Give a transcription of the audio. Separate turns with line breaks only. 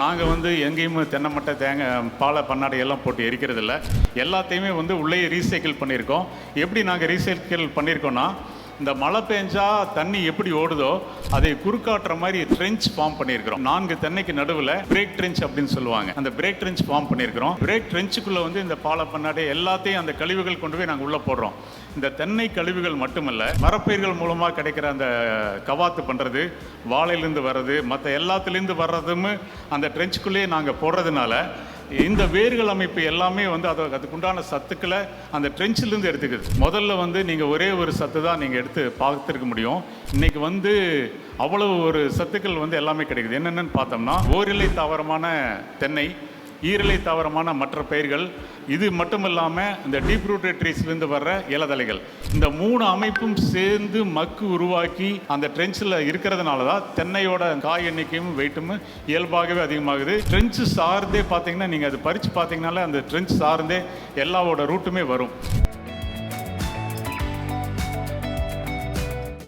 நாங்கள் வந்து எங்கேயும் தென்னை மட்டை தேங்காய் பாலை பண்ணாடை எல்லாம் போட்டு எரிக்கிறதில்ல. எல்லாத்தையுமே வந்து உள்ளே ரீசைக்கிள் பண்ணியிருக்கோம். எப்படி நாங்கள் ரீசைக்கிள் பண்ணியிருக்கோன்னா இந்த மழை பெஞ்சா தண்ணி எப்படி ஓடுதோ அதை குறுக்காட்டுற மாதிரி ட்ரெஞ்ச் ஃபார்ம் பண்ணியிருக்கிறோம். நான்கு தென்னைக்கு நடுவில் பிரேக் ட்ரெஞ்ச் அப்படின்னு சொல்லுவாங்க. அந்த பிரேக் ட்ரெஞ்ச் ஃபார்ம் பண்ணியிருக்கிறோம். பிரேக் ட்ரெஞ்சுக்குள்ளே வந்து இந்த பாலை பண்ணாடே எல்லாத்தையும் அந்த கழிவுகள் கொண்டு போய் நாங்கள் உள்ளே போடுறோம். இந்த தென்னை கழிவுகள் மட்டுமல்ல மரப்பயிர்கள் மூலமாக கிடைக்கிற அந்த கவாத்து பண்ணுறது வாழையிலேருந்து வர்றது மற்ற எல்லாத்துலேருந்து வர்றதும் அந்த ட்ரெஞ்சுக்குள்ளேயே நாங்கள் போடுறதுனால இந்த வேர்கள் அமைப்பு எல்லாமே வந்து அது அதுக்குண்டான சத்துக்களை அந்த ட்ரெஞ்சிலேருந்து எடுத்துக்குது. முதல்ல வந்து நீங்கள் ஒரே ஒரு சத்து தான் நீங்கள் எடுத்து பார்த்துருக்க முடியும். இன்றைக்கி வந்து அவ்வளவு ஒரு சத்துக்கள் வந்து எல்லாமே கிடைக்குது. என்னென்னு பார்த்தோம்னா ஓரிலை தாவரமான தென்னை ஈரலை தாவரமான மற்ற பயிர்கள் இது மட்டும் இல்லாமல் இந்த டீப் ரூட்டட் ட்ரீஸ்லேருந்து வர்ற இலதலைகள். இந்த மூணு அமைப்பும் சேர்ந்து மக்கு உருவாக்கி அந்த ட்ரென்ச்சில் இருக்கிறதுனால தான் தென்னையோட காய் எண்ணிக்கையும் வெயிட்டும் இயல்பாகவே அதிகமாகுது. ட்ரென்ச்சு சார்ந்தே பார்த்தீங்கன்னா நீங்கள் அது பறித்து பார்த்தீங்கனாலே அந்த ட்ரென்ச் சார்ந்தே எல்லாவோட ரூட்டுமே வரும்.